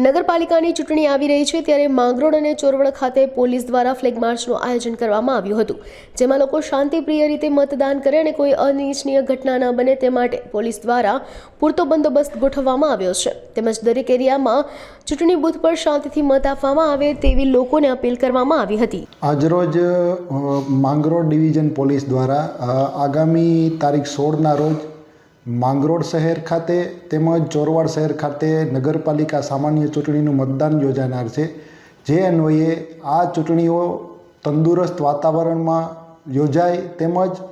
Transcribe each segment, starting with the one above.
નગરપાલિકાની ચૂંટણી આવી રહી છે ત્યારે માંગરોળ અને ચોરવડ ખાતે પોલીસ દ્વારા ફ્લેગ માર્ચનું આયોજન કરવામાં આવ્યું હતું, જેમાં લોકો શાંતિપ્રિય રીતે મતદાન કરે અને કોઈ અનિચ્છનીય ઘટના ન બને તે માટે પોલીસ દ્વારા પૂરતો બંદોબસ્ત ગોઠવવામાં આવ્યો છે. તેમજ દરેક એરિયામાં ચૂંટણી બૂથ પર શાંતિથી મત આપવામાં આવે તેવી લોકોને અપીલ કરવામાં આવી હતી. આજરોજ માંગરોળ ડિવિઝન પોલીસ દ્વારા આગામી તારીખ સોળના રોજ માંગરોળ શહેર ખાતે તેમજ ચોરવાડ શહેર ખાતે નગરપાલિકા સામાન્ય ચૂંટણીનું મતદાન યોજાનાર છે. જે અન્વયે આ ચૂંટણીઓ તંદુરસ્ત વાતાવરણમાં યોજાય તેમજ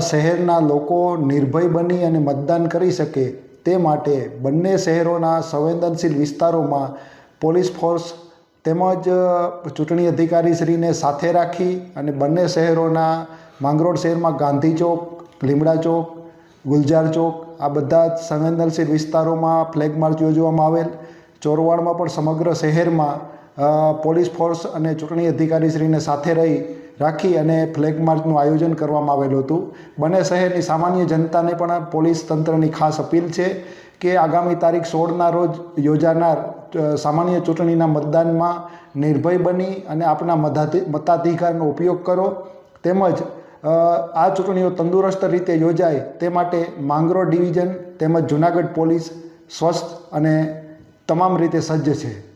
શહેરના લોકો નિર્ભય બની અને મતદાન કરી શકે તે માટે બંને શહેરોના સંવેદનશીલ વિસ્તારોમાં પોલીસ ફોર્સ તેમજ ચૂંટણી અધિકારીશ્રીને સાથે રાખી અને બંને શહેરોના માંગરોળ શહેરમાં ગાંધી ચોક, લીમડા ચોક ગુલજાર ચોક, આ બધા જ સંવેદનશીલ વિસ્તારોમાં ફ્લેગ માર્ચ યોજવામાં આવેલ. ચોરવાડમાં પણ સમગ્ર શહેરમાં પોલીસ ફોર્સ અને ચૂંટણી અધિકારીશ્રીને સાથે રહી રાખી અને ફ્લેગ માર્ચનું આયોજન કરવામાં આવેલું હતું. બંને શહેરની સામાન્ય જનતાને પણ પોલીસ તંત્રની ખાસ અપીલ છે કે આગામી તારીખ સોળના રોજ યોજાનાર સામાન્ય ચૂંટણીના મતદાનમાં નિર્ભય બની અને આપના મતાધિ, મતાધિકારનો ઉપયોગ કરો. તેમજ આ ચૂંટણીઓ તંદુરસ્ત રીતે યોજાય તે માટે માંગરોળ ડિવિઝન તેમજ જુનાગઢ પોલીસ સ્વસ્થ અને તમામ રીતે સજ્જ છે.